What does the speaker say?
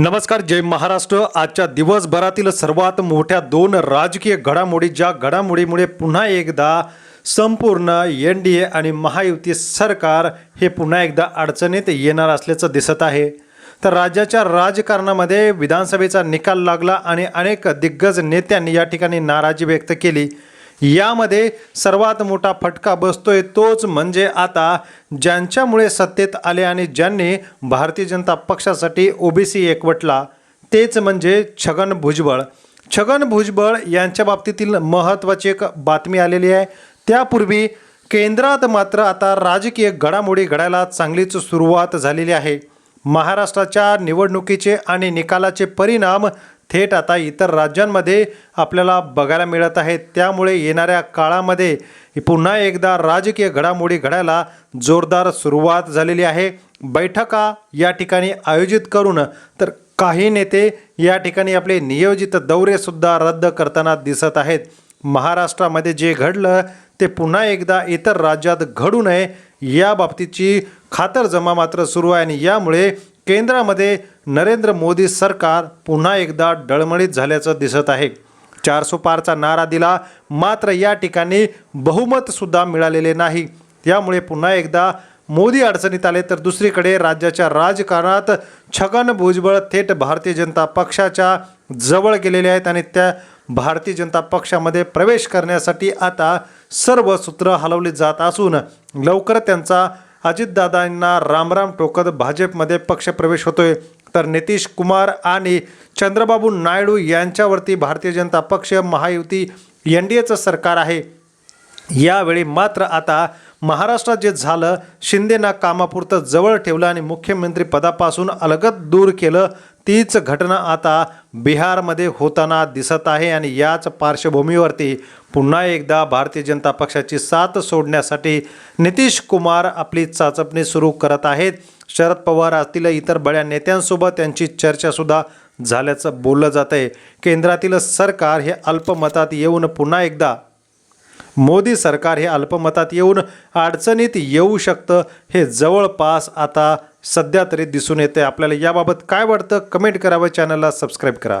नमस्कार जय महाराष्ट्र. आजच्या दिवसभरातील सर्वात मोठ्या दोन राजकीय घडामोडी ज्या घडामोडीमुळे पुन्हा एकदा संपूर्ण एन डी ए आणि महायुती सरकार हे पुन्हा एकदा अडचणीत येणार असल्याचं दिसत आहे. तर राज्याच्या राजकारणामध्ये विधानसभेचा निकाल लागला आणि अनेक दिग्गज नेत्यांनी या ठिकाणी नाराजी व्यक्त केली. यामध्ये सर्वात मोठा फटका बसतोय तोच म्हणजे आता ज्यांच्यामुळे सत्तेत आले आणि ज्यांनी भारतीय जनता पक्षासाठी ओबीसी एकवटला तेच म्हणजे छगन भुजबळ. छगन भुजबळ यांच्या बाबतीतील महत्त्वाची एक बातमी आलेली आहे. त्यापूर्वी केंद्रात मात्र आता राजकीय घडामोडी घडायला चांगलीच सुरुवात झालेली आहे. महाराष्ट्राच्या निवडणुकीचे आणि निकालाचे परिणाम थेट आता इतर राज्यांमध्ये आपल्याला बघायला मिळत आहेत त्यामुळे येणाऱ्या काळामध्ये पुन्हा एकदा राजकीय घडामोडी घडायला जोरदार सुरुवात झालेली आहे. बैठका या ठिकाणी आयोजित करून तर काही नेते या ठिकाणी आपले नियोजित दौरेसुद्धा रद्द करताना दिसत आहेत. महाराष्ट्रामध्ये जे घडलं ते पुन्हा एकदा इतर राज्यात घडू नये या बाबतीची खातरजमा मात्र सुरू आहे आणि यामुळे केंद्रामध्ये नरेंद्र मोदी सरकार पुन्हा एकदा डळमळीत झाल्याचं दिसत आहे. चारसो पारचा नारा दिला मात्र या ठिकाणी बहुमतसुद्धा मिळालेले नाही. त्यामुळे पुन्हा एकदा मोदी अडचणीत आले तर दुसरीकडे राज्याच्या राजकारणात छगन भुजबळ थेट भारतीय जनता पक्षाच्या जवळ गेलेले आहेत आणि त्या भारतीय जनता पक्षामध्ये प्रवेश करण्यासाठी आता सर्व सूत्र हलवली जात असून लवकर त्यांचा अजितदादांना रामराम टोकत भाजपमध्ये पक्षप्रवेश होतोय. तर नितीश कुमार आणि चंद्रबाबू नायडू यांच्यावरती भारतीय जनता पक्ष महायुती एन डी एचं सरकार आहे. यावेळी मात्र आता महाराष्ट्रात जे झालं शिंदेना कामापुरतं जवळ ठेवलं आणि मुख्यमंत्री पदापासून अलगत दूर केलं तीच घटना आता बिहारमध्ये होताना दिसत आहे आणि याच पार्श्वभूमीवरती पुन्हा एकदा भारतीय जनता पक्षाची साथ सोडण्यासाठी नितीश कुमार आपली चाचपणी सुरू करत आहेत. शरद पवार असतील इतर बड्या नेत्यांसोबत त्यांची चर्चासुद्धा झाल्याचं बोललं जात आहे केंद्रातील सरकार हे अल्पमतात येऊन पुन्हा एकदा मोदी सरकार हे अल्पमतात येऊन अडचणीत येऊ शकतं हे जवळपास आता सध्या तरी दिसून येते आपल्याला याबाबत काय वाटतं? कमेंट करावं चॅनलला सबस्क्राईब करा.